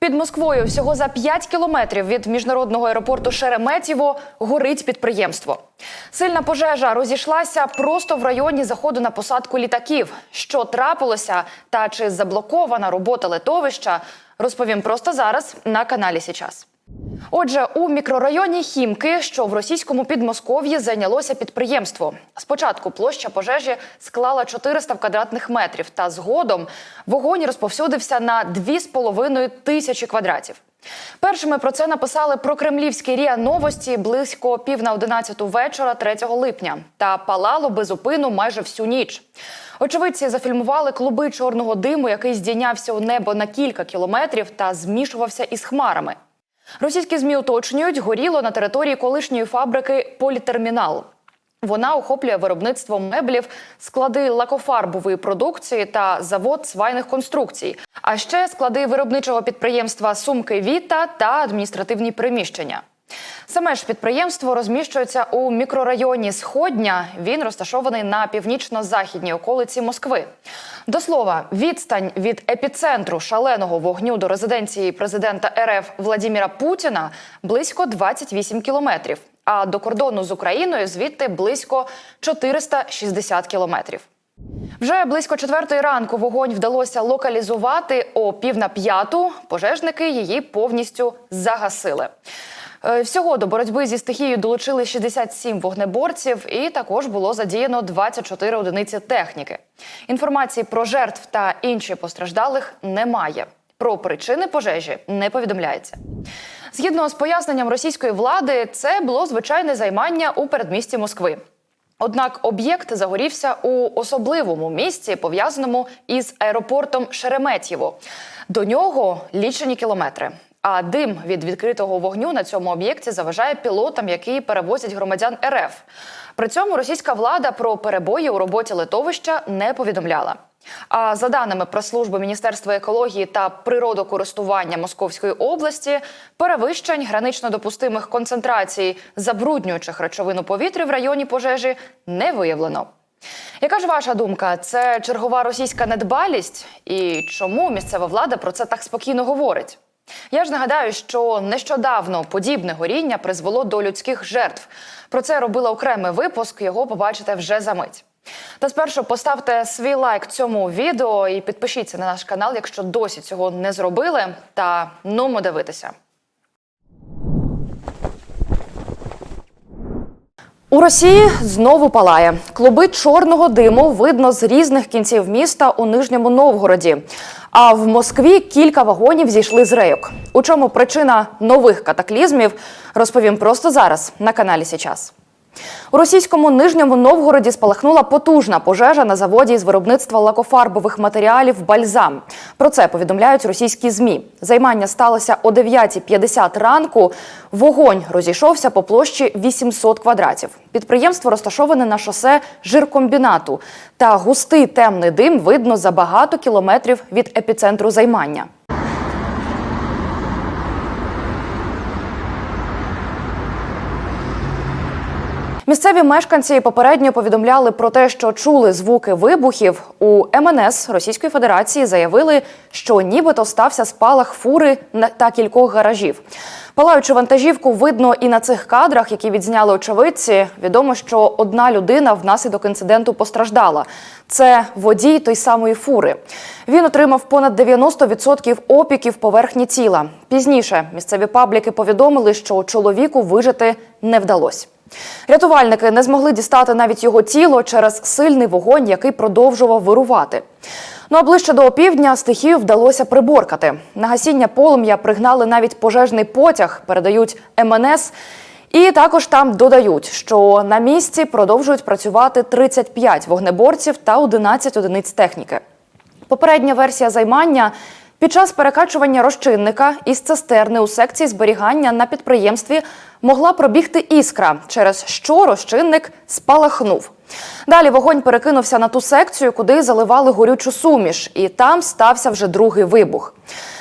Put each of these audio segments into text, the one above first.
Під Москвою всього за 5 кілометрів від міжнародного аеропорту Шереметьєво горить підприємство. Сильна пожежа розійшлася просто в районі заходу на посадку літаків. Що трапилося та чи заблокована робота литовища, розповім просто зараз на каналі Січас. Отже, у мікрорайоні Хімки, що в російському Підмосков'ї, зайнялося підприємство. Спочатку площа пожежі склала 400 квадратних метрів, та згодом вогонь розповсюдився на 2,5 тисячі квадратів. Першими про це написали про кремлівські ріа новості близько пів на 11 вечора 3 липня. Та палало безупину майже всю ніч. Очевидці зафільмували клуби чорного диму, який здійнявся у небо на кілька кілометрів та змішувався із хмарами. Російські змі уточнюють, горіло на території колишньої фабрики Політермінал. Вона охоплює виробництво меблів, склади лакофарбової продукції та завод свайних конструкцій, а ще склади виробничого підприємства Сумки Віта та адміністративні приміщення. Саме ж підприємство розміщується у мікрорайоні Сходня. Він розташований на північно-західній околиці Москви. До слова, відстань від епіцентру шаленого вогню до резиденції президента РФ Владіміра Путіна близько 28 кілометрів. А до кордону з Україною звідти близько 460 кілометрів. Вже близько четвертої ранку вогонь вдалося локалізувати о пів на п'яту. Пожежники її повністю загасили. Е, Всього до боротьби зі стихією долучили 67 вогнеборців, і також було задіяно 24 одиниці техніки. Інформації про жертв та інші постраждалих немає. Про причини пожежі не повідомляється. Згідно з поясненням російської влади, це було звичайне займання у передмісті Москви. Однак об'єкт загорівся у особливому місці, пов'язаному із аеропортом Шереметьєво. До нього лічені кілометри. А дим від відкритого вогню на цьому об'єкті заважає пілотам, які перевозять громадян РФ. При цьому російська влада про перебої у роботі литовища не повідомляла. А за даними прес-служби Міністерства екології та природокористування Московської області, перевищень гранично допустимих концентрацій забруднюючих речовин у повітрі в районі пожежі не виявлено. Яка ж ваша думка? Це чергова російська недбалість? І чому місцева влада про це так спокійно говорить? Я ж нагадаю, що нещодавно подібне горіння призвело до людських жертв. Про це робила окремий випуск. Його побачите вже за мить. Та спершу поставте свій лайк цьому відео і підпишіться на наш канал, якщо досі цього не зробили. Та нумо дивитися. У Росії знову палає. Клуби чорного диму видно з різних кінців міста у Нижньому Новгороді. А в Москві кілька вагонів зійшли з рейок. У чому причина нових катаклізмів, розповім просто зараз на каналі Січас. У російському нижньому Новгороді спалахнула потужна пожежа на заводі з виробництва лакофарбових матеріалів Бальзам. Про це повідомляють російські змі. Займання сталося о 9.50 ранку. Вогонь розійшовся по площі 800 квадратів. Підприємство розташоване на шосе жиркомбінату. Та густий темний дим видно за багато кілометрів від епіцентру займання. Місцеві мешканці попередньо повідомляли про те, що чули звуки вибухів. У МНС Російської Федерації заявили, що нібито стався спалах фури та кількох гаражів. Палаючу вантажівку видно і на цих кадрах, які відзняли очевидці. Відомо, що одна людина внаслідок інциденту постраждала. Це водій той самої фури. Він отримав понад 90% опіків поверхні тіла. Пізніше місцеві пабліки повідомили, що чоловіку вижити не вдалося. Рятувальники не змогли дістати навіть його тіло через сильний вогонь, який продовжував вирувати. Ну а ближче до опівдня стихію вдалося приборкати. На гасіння полум'я пригнали навіть пожежний потяг, передають МНС. І також там додають, що на місці продовжують працювати 35 вогнеборців та 11 одиниць техніки. Попередня версія займання під час перекачування розчинника із цистерни у секції зберігання на підприємстві могла пробігти іскра, через що розчинник спалахнув. Далі вогонь перекинувся на ту секцію, куди заливали горючу суміш, і там стався вже другий вибух.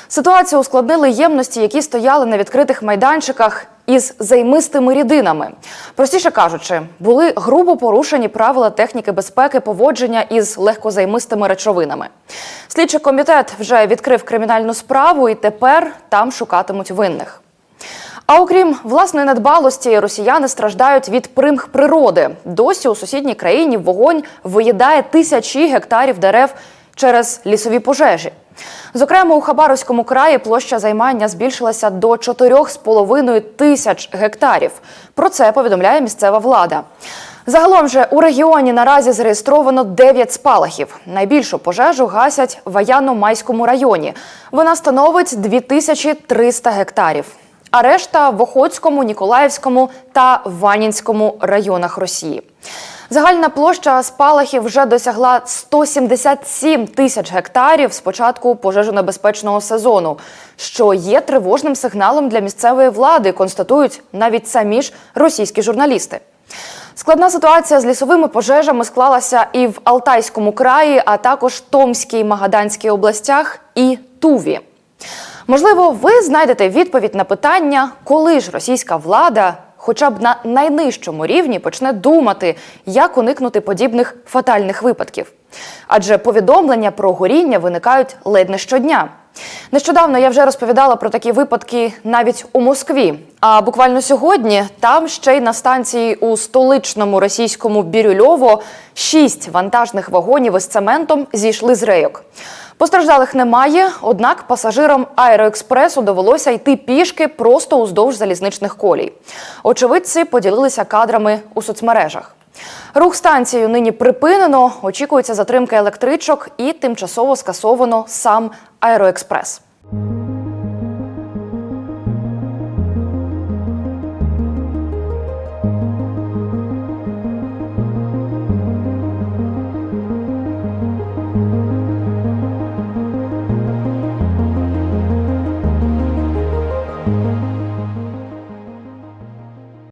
Ситуацію ускладнили ємності, які стояли на відкритих майданчиках із займистими рідинами. Простіше кажучи, були грубо порушені правила техніки безпеки поводження із легкозаймистими речовинами. Слідчий комітет вже відкрив кримінальну справу і тепер там шукатимуть винних. А окрім власної недбалості, росіяни страждають від примх природи. Досі у сусідній країні вогонь виїдає тисячі гектарів дерев через лісові пожежі. Зокрема, у Хабаровському краї площа займання збільшилася до 4,5 тисяч гектарів. Про це повідомляє місцева влада. Загалом же у регіоні наразі зареєстровано 9 спалахів. Найбільшу пожежу гасять в Аяно-Майському районі. Вона становить 2300 гектарів. А решта в Охотському, Ніколаївському та Ванінському районах Росії. Загальна площа спалахів вже досягла 177 тисяч гектарів з початку пожежонебезпечного сезону, що є тривожним сигналом для місцевої влади, констатують навіть самі ж російські журналісти. Складна ситуація з лісовими пожежами склалася і в Алтайському краї, а також Томській, Магаданській областях і Туві. Можливо, ви знайдете відповідь на питання, коли ж російська влада, хоча б на найнижчому рівні, почне думати, як уникнути подібних фатальних випадків. Адже повідомлення про горіння виникають ледь не щодня. Нещодавно я вже розповідала про такі випадки навіть у Москві. А буквально сьогодні там ще й на станції у столичному російському Бірюльово шість вантажних вагонів із цементом зійшли з рейок. Постраждалих немає, однак пасажирам аероекспресу довелося йти пішки просто уздовж залізничних колій. Очевидці поділилися кадрами у соцмережах. Рух станцією нині припинено, очікується затримка електричок і тимчасово скасовано сам аероекспрес.